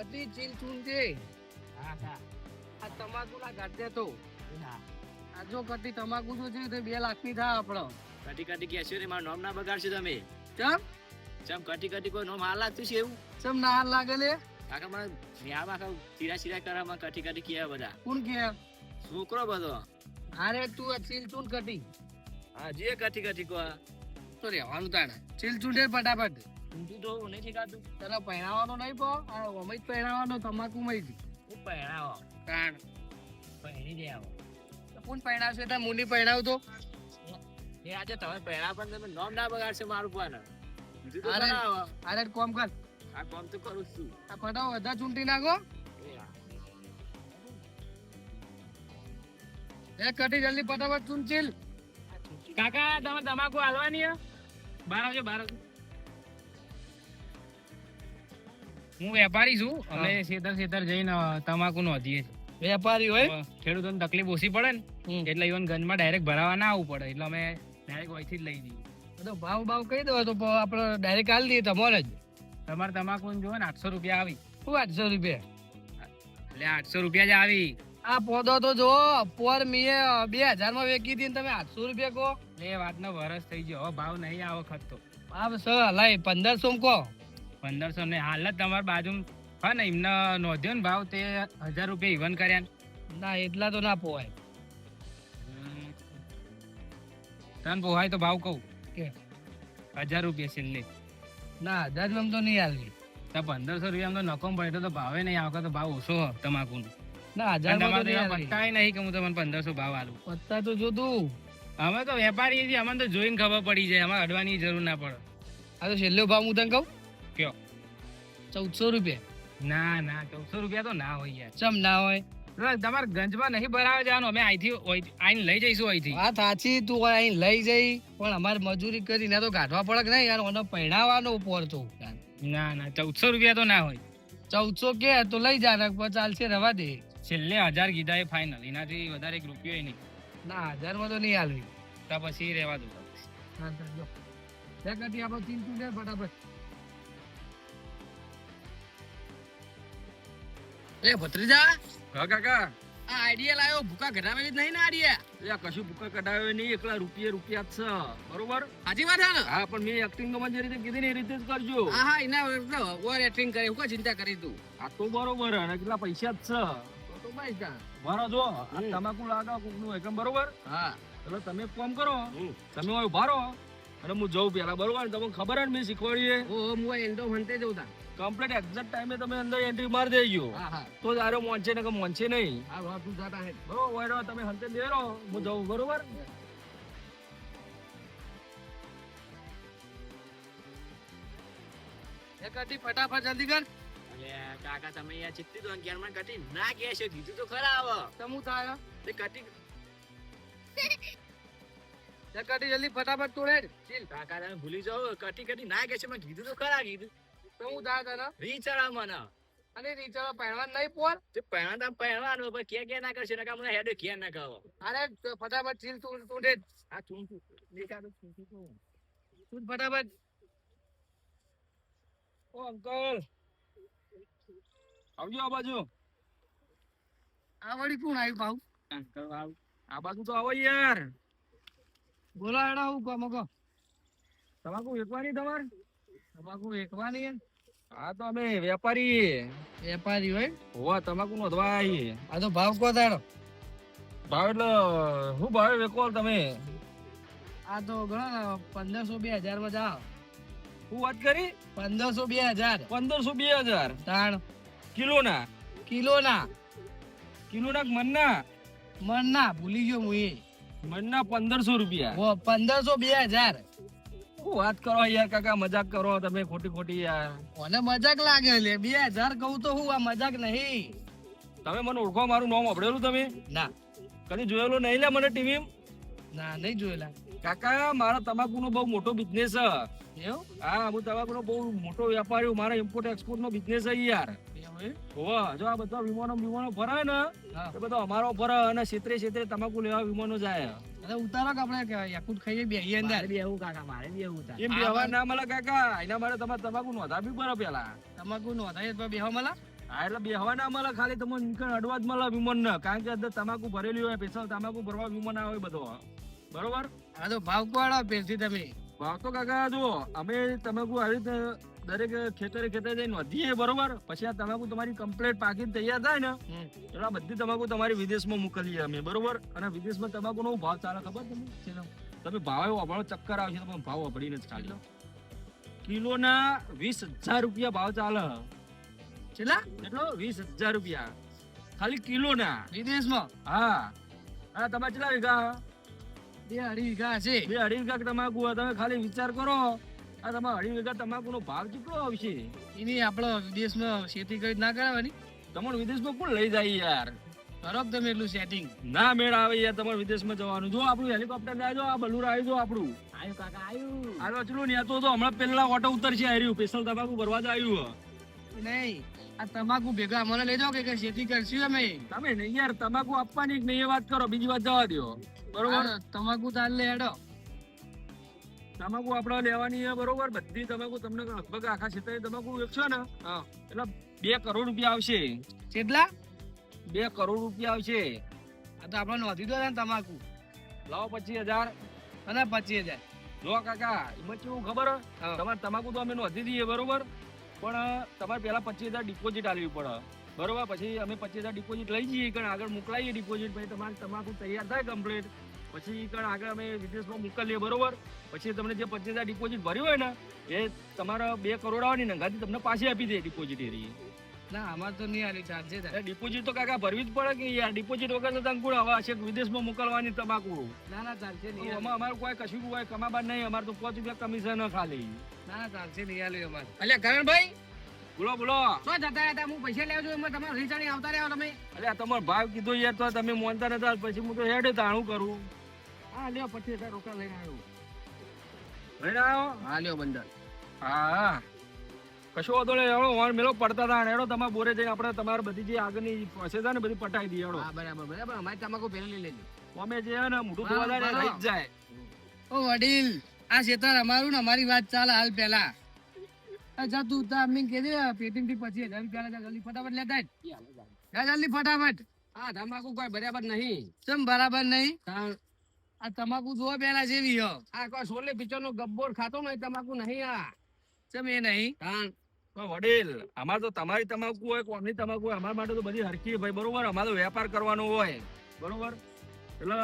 કટી ચીલ ચૂન છે આ તમાકુ ના ગાંઠે તો. આ જો કટી તમાકુ જો છે તે બે લાખની થાય આપણો કટી કટી કહેશો ને મારું નામ ના બગાડશો તમે. ચમ? ચમ કટી કટી કોઈ નામ હાલ લાગતું છે એવું? ચમ ના હાલ લાગે લે? કાકા મને ન્યામાં આખા ચીરા ચીરા કરવામાં કટી કટી કહે બધા. કોણ કે છોકરો બધો. અરે તું આ ચીલ ચૂન કટી. હા જે કટી કટી કહો તો રેવાનું તાણે. ચીલ છે ફટાફટ. ઊંધું તો નહીં શીખાતું તને પહેરાવાનો નહીં પો આ ઓમે જ પહેરાવાનો તમાકુ મય જ હું પહેરાવો. કાણ પહેરી દે આવો. કોણ પહેરાવશે? ત્યાં મુની પહેરાવતો. એ આજે તમે પહેરા પણ તમે નોમ ના બગાડશે મારું પણ અરે. અરે કોમ કર. આ કોમ તો કરું છું. આ ફટાફટ બધા ચૂંટી નાખો. એ કટી જલ્દી ફટાફટ ચૂંચીલ કાકા તમે તમાકુ હાલવાની હે? બાર આવજો બાર આવજો. હું વેપારી છું. અમે સેતર ખેતર જઈને તમાકુ નોંધીએ વેપારી હોય? છીએ ખેડૂતોને તકલીફ ઓછી પડે ને એટલે ઈવન ગંજમાં ડાયરેક્ટ ભરાવા ના આવવું પડે. એટલે અમે ડાયરેક્ટ અહીંથી જ લઈ જઈએ. તો ભાવ ભાવ કહી દો તો આપણે ડાયરેક્ટ હાલ દઈએ તમારે જ. તમારે તમાકુ જોવે ને આઠસો રૂપિયા આવી. શું આઠસો રૂપિયા? એટલે આઠસો રૂપિયા જ આવી. આ પોદો તો જો પોર મીએ બે હજારમાં વેચી હતી તમે આઠસો રૂપિયા કહો. એ વાતનો વરસ થઈ ગયો. હવે ભાવ નહીં આ વખત તો ભાવ સર લાઈ પંદરસો કહો. પંદરસો ને હાલ જ તમારી બાજુ હા ને એમને નોંધ્યો ને ભાવ તે હજાર રૂપિયા ઇવન કર્યા ને. ના એટલા તો ના પોવાય. તને પોવાય તો ભાવ કહું. કે? હજાર રૂપિયા છેલ્લે ના હજારમાં તો નહીં હાલવી. તો પંદરસો રૂપિયા તો નકો પડે તો ભાવે નહીં આવતો તો ભાવ ઓછો તમાકુ ના હજારમાં તો પત્તા નહીં કે હું તમને પંદરસો ભાવ આલું. પત્તા તો જો તું અમે તો વેપારી છીએ અમને તો જોઈને ખબર પડી જાય અમારે અડવાની જરૂર ના પડે. આ તો છેલ્લો ભાવ હું તને કહું? ચૌદસો રૂપિયા. ના ના ચૌદસો રૂપિયા તો ના હોય યાર. ચમ ના હોય? તમારે ગંજમાં નહીં ભરાવે જવાનું? અમે અહીંથી આઈને લઈ જઈશું અહીંથી. વાત સાચી તું અહીં લઈ જઈ પણ અમારે મજૂરી કરીને તો કાઢવા પડક નહીં યાર? ઓને પહેણાવાનો ઉપર તો. ના ના ચૌદસો રૂપિયા તો ના હોય. ચૌદસો કે તો લઈ જા ને ચાલશે રવા દે. છેલ્લે હજાર કીધા એ ફાઇનલ એનાથી વધારે એક રૂપિયો નહીં. ના હજારમાં તો નહીં હાલવી. તો પછી રહેવા દો. હા જો. આપણે ચૂંટે ફટાફટ. એ ભત્રીજા? હા કાકા. આ આઈડિયા લાવ્યો ભૂકા ઘટાડેલી જ નહીં ને આઈડિયા એટલે કશું ભૂકા કઢાવ્યો નહીં એકલા રૂપિયા રૂપિયા જ છે. બરોબર? સાચી વાત છે ને? હા પણ મેં એક્ટિંગમાં જે રીતે કીધી ને એ રીતે જ કરજો. હા હા એના ઓવર એક્ટિંગ કરી હું ચિંતા કરી તું? આ તો બરોબર અને કેટલા પૈસા જ છે. તો તો કા મારો જો તમાકુ લાગા કોકનું એકમ બરોબર? હા. એટલે તમે ફોન કામ કરો તમે ઊભા રહો અને હું જઉં પેલા બરોબર? તમને ખબર જ મેં શીખવાડીએ ઓ હું એન્ડો હંતે જઉં તા કમ્પ્લીટ એક્ઝેક્ટ ટાઈમે તમે અંદર એન્ટ્રી મારી દેજો. હા હા. તો તારે મોંચે ને કે મોંચે નહીં. આ વાત તું જાતા હે. બરો રહો, તમે હંતે દે રહો હું જઉં બરોબર? એ કટી ફટાફટ જલ્દી કર. કાકા તમે યાર ચિત્તી તો અગિયાર કટી ના કે છે કીધું તો ખરા આવો તમે થાય? તે કટી એ કટી જલ્દી ફટાફટ તોડે. ચીલ. કાકા તમે ભૂલી જાઓ કટી કટી ના કે છે મેં કીધું તો ખરા કીધું. તને રીચડા મને. અને રીચાળો પહેરવાનું નહીં પોર? તે પહેરવાનું પણ કે કે ના કરશે? નકા મને હેડો કે ના કહો અરે ફટાફટ ચીલ તું તોડે આ ચૂં ચૂં દેખાડો ચૂં ચૂં ચૂં. તું. ફટાફટ. ઓ અંકલ. આવજો આ બાજુ. આ વળી કોણ આવ્યું પાઉ અંકલ આવ આ બાજુ તો આવો યાર. બોલા એડા હું કહો મગો. તમાકુ વેચવાની તમાર? તમાકુ વેચવાની આ હા તો અમે વેપારી. વેપારી હોય? હોવા તમાકુ નો ધવાય આ તો ભાવ કો તારો? ભાવ એટલે શું ભાવે વેકો તમે? આ તો ગણો પંદરસો બે હજારમાં જાઓ હું વાત કરી? પંદરસો બે હજાર. પંદરસો બે હજાર. તાણ. કિલો ના કિલો ના કિલો ના મનના મન ના ભૂલી ગયો હું એ. મનના પંદરસો રૂપિયા. પંદરસો બે હજાર. શું વાત કરો યાર કાકા મજાક કરો તમે ખોટી ખોટી યાર. મને મજાક લાગે લે બે હજાર કહું તો હું આ મજાક નહીં. તમે મને ઓળખો મારું નામ અભડેલું તમે? ના. કદી જોયેલું નહીં લે મને ટીવી ના નહીં જોયેલા. કાકા મારા તમાકુનો બહુ મોટો બિઝનેસ છે. હા હું તમાકુનો બહુ મોટો વેપારી મારા ઇમ્પોર્ટ એક્સપોર્ટ નો બિઝનેસ છે યાર? હોવા જો આ બધા વિમાનો વિમાનો ભરાય ને એ બધો અમારો ફરે અને ક્ષેત્રે ક્ષેત્રે તમાકુ લેવા વિમાનો જાય. અરે ઉતારો કે આપણે ખાઈએ બેહીએ અંદર? કાકા મારે બી એવું એમ બેહવા ના મળે કાકા એના માટે તમારે તમાકુ નોંધા બી પડે પેલા. તમાકુ નો વધારે તો બેહો મલા હા એટલે બેહવા ના મળે ખાલી તમને નીકળ અડવા જ મળે વિમાન ને કારણ કે અંદર તમાકુ ભરેલી હોય સ્પેશિયલ તમાકુ ભરવા વિમાન આવે બધો. બરોબર? આ તો ભાવ કોડો પેલથી તમે. ભાવ તો કાકા જુઓ અમે તમાકુ આવી રીતે દરેક ખેતરે ખેતરે જઈને વધીએ બરોબર. પછી આ તમાકુ તમારી કમ્પ્લેટ પાકીને તૈયાર થાય ને એટલે આ બધી તમાકુ તમારી વિદેશમાં મોકલીએ અમે બરોબર? અને વિદેશમાં તમાકુ નો ભાવ ચાલે ખબર તમને? તમે ભાવ એવો વાપરો ચક્કર આવશે તમે ભાવ વાપરીને જ ખાલી. કિલોના વીસ હજાર રૂપિયા ભાવ ચાલે. કેટલા? એટલો વીસ હજાર રૂપિયા. ખાલી કિલોના. વિદેશમાં? હા. હા તમારે કેટલા વીઘા? બે અઢી વીઘા છે. બે અઢી વીઘા તમાકુ. તમે ખાલી વિચાર કરો. આ તમારે અઢી વીઘા તમાકુનો ભાવ કેટલો આવશે? એની આપણો વિદેશમાં ખેતી કરી ના કરાવવાની. તમારું વિદેશમાં કોણ લઈ જાય યાર? કરો તમે એટલું સેટિંગ ના મેળ આવે યાર તમારે વિદેશમાં જવાનું. જો આપણું હેલિકોપ્ટર ના જો આ બલુર આવી જો આપણું. આવ્યું કાકા આયુ. આ રચલું ને તો હમણાં પેલા ઓટો ઉતરશે આવ્યું સ્પેશિયલ તમાકુ ભરવા જ આવ્યું નહીં આ તમાકુ ભેગા મને લઈ જાઓ કે કે ખેતી કરશું અમે? તમે નહીં યાર તમાકુ આપવાની એક નહીં એ વાત કરો. બીજી વાત જવા દો બરોબર? તમાકુ તાલ લે હેડો. તમાકુ આપણે લેવાની છે બરોબર બધી તમાકુ તમને લગભગ આખા ક્ષેત્રે તમાકુ વેચશો ને એટલે બે કરોડ રૂપિયા આવશે. કેટલા? બે કરોડ રૂપિયા આવશે. આ તો આપણે નોંધી દો ને તમાકુ. લાવો પચીસ હજાર. અને પચીસ હજાર. જો કાકા એમાં કેવું ખબર. તમારે તમાકુ તો અમે નોંધી દઈએ બરોબર? પણ તમારે પહેલા પચીસ હજાર ડિપોઝિટ આલવી પડે. બરોબર? પછી અમે પચીસ હજાર ડિપોઝિટ લઈ જઈએ કારણ આગળ મોકલાઈએ ડિપોઝિટ પછી તમારે તમાકુ તૈયાર થાય કમ્પ્લીટ પછી કણ આગળ અમે વિદેશમાં મોકલીએ બરોબર? પછી તમને જે પચીસ હજાર ડિપોઝિટ ભર્યું હોય ને એ તમારા બે કરોડ આવવાની નગાથી તમને પાછી આપી દે ડિપોઝિટ એ ના અમાર તો નહીં આલી ચાર્જે થાય ડિપોઝિટ તો કાકા ભરવી જ પડે કે યાર? ડિપોઝિટ વગર તો અંકુર હવે છે વિદેશમાં મોકલવાની તમાકુ? ના ના ચાલશે નહીં. આમાં અમારું કોઈ કશું કોઈ કમાબાર નહીં અમારે તો પાંચ રૂપિયા કમિશન ખાલી. ના ના ચાલશે નહીં આલી અમારે. અલ્યા કરણભાઈ બોલો બોલો. શું જતા હતા હું પૈસા લેવા જોઈએ એમાં તમારે રીચાણી આવતા રહ્યા તમે? અલ્યા તમારો ભાવ કીધો યાર તો તમે મોનતા નતા પછી હું તો હેડ તાણું કરું. હા લ્યો પચીસ હજાર રોકડા લઈને આવ્યો. લઈને આવ્યો? હા લ્યો બંદર. હા. હા કશો વાંધો નહીં હેડો ઓન મેલો પડતા હતા હેડો તમારે બોરે જઈને આપણે તમારે બધી જે આગળની પ્રોસેસ છે ને બધી પટાઈ દઈએ હેડો. હા બરાબર બરાબર. અમારી તમાકુ પહેલા લઈ લેજો. અમે જે ને મોટું ધોવા જાય રહી જ જાય. ઓ વડીલ આ ખેતર અમારું ને અમારી વાત ચાલે હાલ પેલા અચ્છા તું તો અમ્મી કહી દે પેટીમથી પછી હજાર રૂપિયા જલ્દી ફટાફટ લેતા જ. જલ્દી ફટાફટ. આ તમાકુ કોઈ બરાબર નહીં. ચમ બરાબર નહીં? આ તમાકુ જોવા પેલા જેવી હો. આ કોઈ સોલે પિક્ચર નો ગબ્બોર ખાતો નહીં તમાકુ નહીં આ. ચમ એ નહીં? તાણ વડેલ અમારે તો તમારી તમાકુ હોય કોની તમાકુ હોય અમારા માટે તો બધી હરકી ભાઈ બરોબર? અમારે તો વેપાર કરવાનો હોય. બરોબર? એટલે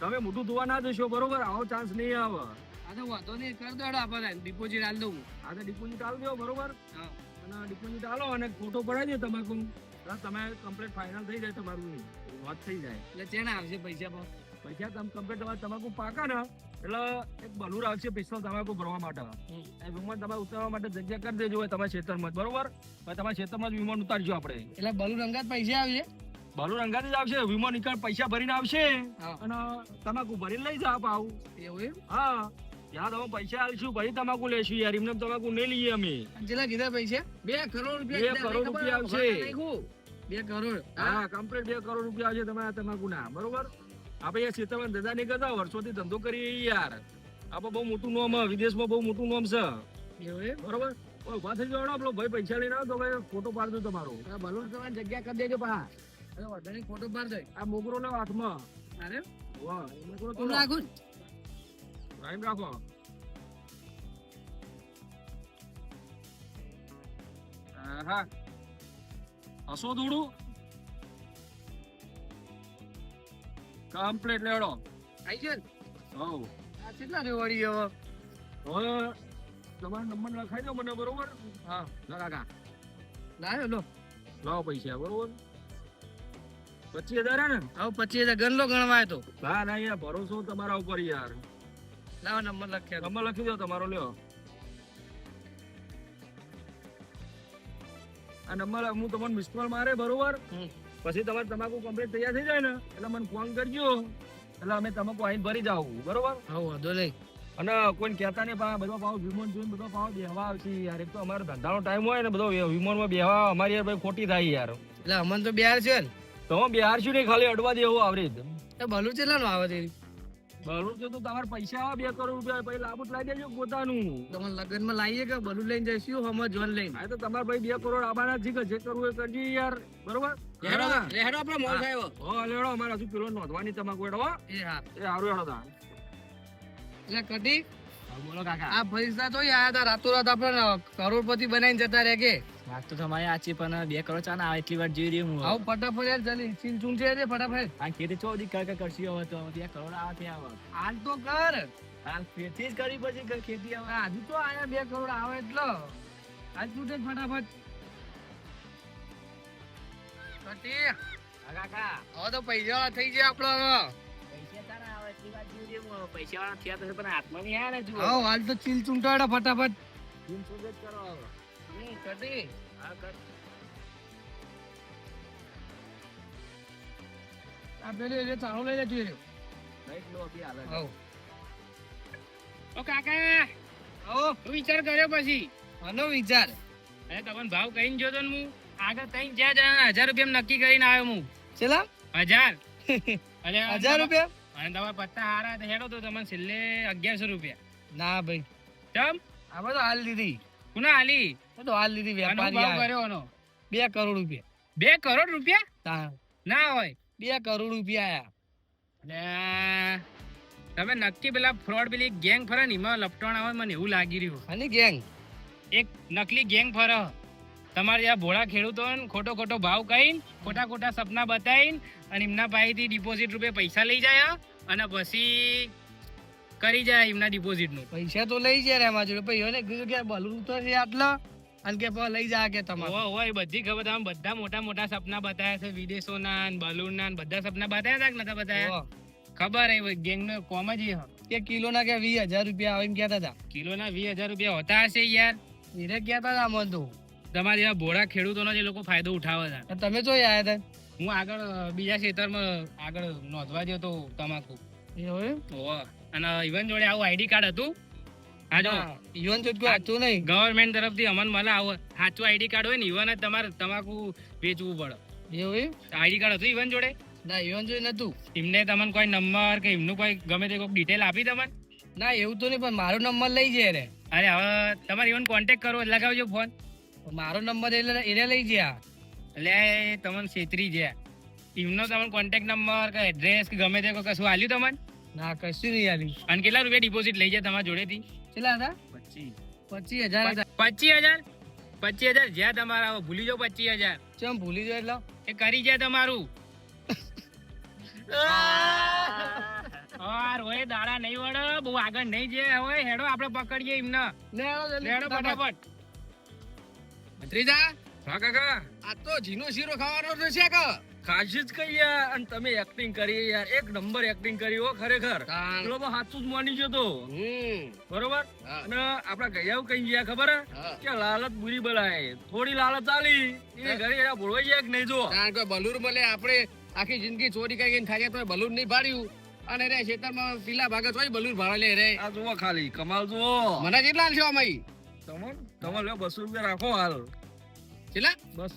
તમે મોટું ધોવા ના જશો બરોબર? આવો ચાન્સ નહીં આવે. આ તો વાંધો નહીં કર દો હેડો આપણે ડિપોઝિટ આલ દઉં. આ તો ડિપોઝિટ આલ દો બરોબર? અને ડિપોઝિટ આલો અને ફોટો પડાવી દો તમાકુ તમે કમ્પ્લીટ ફાઇનલ થઈ જાય તમારું. વાત થઈ જાય. એટલે ચેના આવશે પૈસા પણ પૈસા તમ કમ્પ્લીટ તમારે તમાકુ પાકા ને એટલે એક બલુર આવશે પિસ્તોલ તમાકુ ભરવા માટે. એ વિમાન તમારે ઉતારવા માટે જગ્યા કરી દેજો તમારા ખેતરમાં જ, બરોબર? તમારા ખેતરમાં જ વિમાન ઉતારજો આપણે. એટલે બલુ અંગાત પૈસા આવશે? બલુર અંગાત જ આવશે વિમાન નીકળ પૈસા ભરીને આવશે. અને તમાકુ ભરીને લઈ જાવ આવું એવું હા. યાર તમે પૈસા આલશું પછી તમાકુ લેશું યાર એમને તમાકુ નહીં લઈએ અમે. કેટલા કીધા પૈસા? બે કરોડ રૂપિયા બે કરોડ રૂપિયા આવશે. બે કરોડ. હા કમ્પ્લીટ બે કરોડ રૂપિયા આવશે તમારા તમાકુ ના બરોબર? આપણે યાર ખેતરમાં ધંધા નહીં કરતા વર્ષોથી ધંધો કરીએ યાર. આપણે બહુ મોટું નોમ વિદેશમાં બહુ મોટું નોમ છે. બરોબર? ઊભા થઈ જાઓ આપણો ભાઈ પૈસા લઈને આવો તો ભાઈ ફોટો પાડ દઉં તમારો બલૂન કરવાની જગ્યા કરી દેજો પા વાંધો ફોટો પાડ દે. આ મોગરો ના હાથમાં. અરે? વાહ મોગરો તો રાખો ટાઈમ રાખો. હા હસો દોડું? કમ્પ્લીટ લેડો આઈ છે? હવ. આ કેટલા રે વળી હવે? હવે તમારો નંબર લખાઈ દો મને બરોબર? હા. લો કા લાવ્યો લો. લાવો પૈસા બરોબર? પચીસ હજાર ને? હવે પચીસ હજાર. ગણલો ગણવાય તો. ના ના યાર ભરોસો તમારા ઉપર યાર. લાવો નંબર લખ્યા. નંબર લખી દો તમારો લ્યો. આ નંબર હું તમને મિસ કોલ મારે બરોબર. પછી તમારે તમાકુ કમ્પ્લીટ તૈયાર થઈ જાય ને એટલે મને ફોન કરજો. એટલે અમે તમાકુ આઈને ભરી જાવ બરોબર? હા વાંધો નહીં. અને કોઈ કહેતા નહીં પા બધો ભાવ વિમોન જોઈને બધો પાવ બેહવા આવશે યાર એક તો અમારો ધંધાનો ટાઈમ હોય ને બધો વિમાનમાં બેહવા અમારી યાર ભાઈ ખોટી થાય યાર. એટલે અમને તો બિહાર છે ને તો હું બિહાર છું નહીં ખાલી અડવા દેવું આવરી એ ભલું કેટલાનું આવે છે? બરોબર છે તો તમારે પૈસા આવે બે કરોડ રૂપિયા પછી લાબુટ લાવી દેજો પોતાનું. તમારે લગ્નમાં લાવીએ કે બલૂન લઈને જઈશું હમ જોન લઈને? તો તમારે ભાઈ બે કરોડ આવવાના જ છે કે જે કરવું એ કરજો યાર બરોબર? લેહેડો લેહેડો આપણો મોલ થયો હો લેડો અમારે હજુ પેલો નોંધવાની તમાકુ હેડો? એ હા. એ હારું હેડો તા. એટલે કદી. બોલો કાકા. આ પૈસા તો આયા હતા રાતોરાત આપણે કરોડપતિ બનાવીને જતા રહે કે. વાત તો તમારી આચી પણ બે કરોડ ચાના આવે એટલી વાર જોઈ રહ્યું હું આવું ફટાફટ યાર જલ્દી ચીન ચૂન છે રે ફટાફટ. આ ખેતી ચોથી દી કાકા કરશી હવે તો બે કરોડ આવે ત્યાં આવે હાલ તો કર. હાલ ખેતી જ કરી પછી કર ખેતી આવે આજુ તો આયા બે કરોડ આવે એટલો. આજ તૂટે ફટાફટ. કટી હા કાકા. હવે તો પૈસા થઈ ગયા આપડે હવે. પૈસા ચાના આવે એટલી વાર જોઈ રહ્યું હું પૈસા વાળા થયા તો પણ હાથમાં નહીં આવ્યા ને જુઓ. હાલ તો ચીલ ચૂંટાડો ફટાફટ. ચીન ચૂંટ કરો હવે. કટી હા કર. આ પેલી એટલે ચાલુ લઈ લેજો ઓ કાકા. હવ વિચાર કર્યો પછી. આનો વિચાર. અરે તમને ભાવ કહીને જોતો ને હું. આગળ તઈ જ્યાં જણા હજાર રૂપિયા નક્કી કરીને આવ્યો હું. ચલા હજાર. અરે હજાર રૂપિયા? અને તમારા પત્તા હારા તો હેડો તો તમને છેલ્લે અગિયારસો રૂપિયા. ના ભાઈ. ચમ? આ બધો હાલ લીધી કુના હાલી? તો હાલ દીધી વેપારી કર્યો એનો બે કરોડ રૂપિયા. બે કરોડ રૂપિયા? ના. હોય. બે કરોડ રૂપિયા આયા. તમે નક્કી પેલા ફ્રોડ પેલી ગેંગ ફરે ને એમાં લપટણ આવે મને એવું લાગી રહ્યું. અને ગેંગ એક નકલી ગેંગ ફરે. તમારે જ્યાં ભોળા ખેડૂતો ખોટો ખોટો ભાવ કહીને ખોટા ખોટા સપના બતાવીને અને એમના પાસેથી ડિપોઝિટ રૂપે પૈસા લઈ જાય અને પછી કરી જાય એમના ડિપોઝિટનું પૈસા તો લઈ જાય એમાં જોડે. પછી એને કીધું કે બલૂન તો છે આટલા અને કે લઈ જા કે તમારે. હોય બધી ખબર તમે બધા મોટા મોટા સપના બતાવ્યા છે વિદેશોના બલૂનના બધા સપના બતાવ્યા હતા કે નતા બતાવ્યા. ખબર એ ગેંગ નો કોમ જ. કે કિલો ના કે વીસ હજાર રૂપિયા આવીને કહેતા હતા. કિલો ના વીસ હજાર રૂપિયા હોતા હશે યાર. એને કહેતા હતા આમાં તો. તમારે જેવા ભોળા ખેડૂતોનો જે લોકો ફાયદો ઉઠાવે છે. તમે જોઈ આવ્યા હતા? હું આગળ બીજા ક્ષેત્રમાં આગળ નોંધવા ગયો તો તમાકુ. અને ઇવન જોડે આવું આઈડી કાર્ડ હતું. હા જો. નહીં. ગવર્મેન્ટ તરફથી અમન મળે આવું સાચું આઈડી કાર્ડ હોય ને ઇવન જ તમારે તમાકુ વેચવું પડે. એવું આઈડી કાર્ડ હતું ઇવન જોડે? ના ઇવન જોઈ નતું એમને તમને કોઈ નંબર કે એમનું કોઈ ગમે તે કોઈ ડિટેલ આપી તમને? ના એવું તો નહીં પણ મારો નંબર લઈ જાય રે. અરે હવે તમારે ઇવન કોન્ટેક્ટ કરો લગાવજો ફોન મારો નંબર એટલે એને લઈ ગયા. એટલે તમને છેતરી ગયા. ટીમનો તમને કોન્ટેક્ટ નંબર કે એડ્રેસ કે ગમે તે કશું આલ્યું તમને? ના કશું નહીં આલ્યું. અને કેટલા રૂપિયા ડિપોઝિટ લઈ જાય તમારા જોડેથી? કેટલા હતા? પચીસ. પચીસ હજાર હતા. પચીસ હજાર? પચીસ હજાર જ્યાં તમારા ભૂલી જાઓ પચીસ હજાર. ચમ ભૂલી જાઓ એટલે? એ કરી જાય તમારું. યાર હોય દાડા નહીં વળે બહુ આગળ નહીં જે હોય હેડો આપણે પકડીએ એમને. લે આવો જલ્દી લેડો ફટાફટ. ફટાફટ હા કાકા. આ તો ઝીનો શીરો ખાવાનો છે કે ખાસી જ કઈ યાર અને તમે એક્ટિંગ કરી યાર. એક નંબર એક્ટિંગ કરી હો ખરેખર. તો સાચું જ માની ગયો તો. બરોબર? અને આપડા ગયા કઈ ગયા ખબર? કે લાલચ બુરી બલાય. થોડી લાલચ આલી. એ ઘરે એના ભોળવાઈ જાય કે નહીં જો? કારણ કે બલૂર મળે આપણે આખી જિંદગી ચોરી કરીને ખાઈએ તો બલૂર નહીં ભાડ્યું. અને રે ખેતરમાં પીલા ભાગે તો બલૂર ભાડે લે રે. આ જુઓ ખાલી કમાલ જુઓ. મને કેટલા આલશો અમાઈ તમે તમે લ્યો બસો રૂપિયા રાખો હાલ. કેટલા? બસ.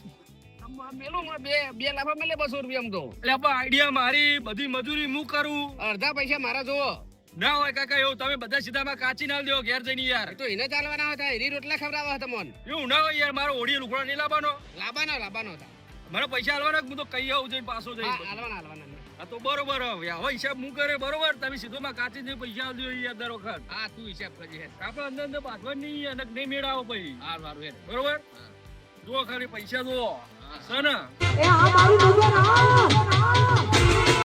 આમ મને બે બે લાફા બસો રૂપિયા આમ તો એટલે આઈડિયા મારી બધી મજૂરી હું અડધા પૈસા મારા જોવો ના હોય કાકા એવું તમે બધા સીધામાં કાચી ના દો ઘેર જઈને યાર. તો એને ચાલવાના હતા એની રોટલા ખવડાવવા હતા મન એવું ના હોય યાર મારો ઓડી લુકડો નહીં લાવવાનો. લાવવાનો લાવવાનો હતા મને પૈસા હાલવાના કે હું તો કઈ આવું જઈને પાછો હા જઈ હાલવાના હાલવાના આ તો બરોબર હવે. હવે હિસાબ હું કરે બરોબર? તમે સીધો માં કાચી ને પૈસા આવજો યાર દર વખત. હા તું હિસાબ કરી આપણે અંદર અંદર પાછવા નહીં અને નહીં મેળાવો પછી. હા સારું બરોબર? જો ખાલી પૈસા દો સના હા મારું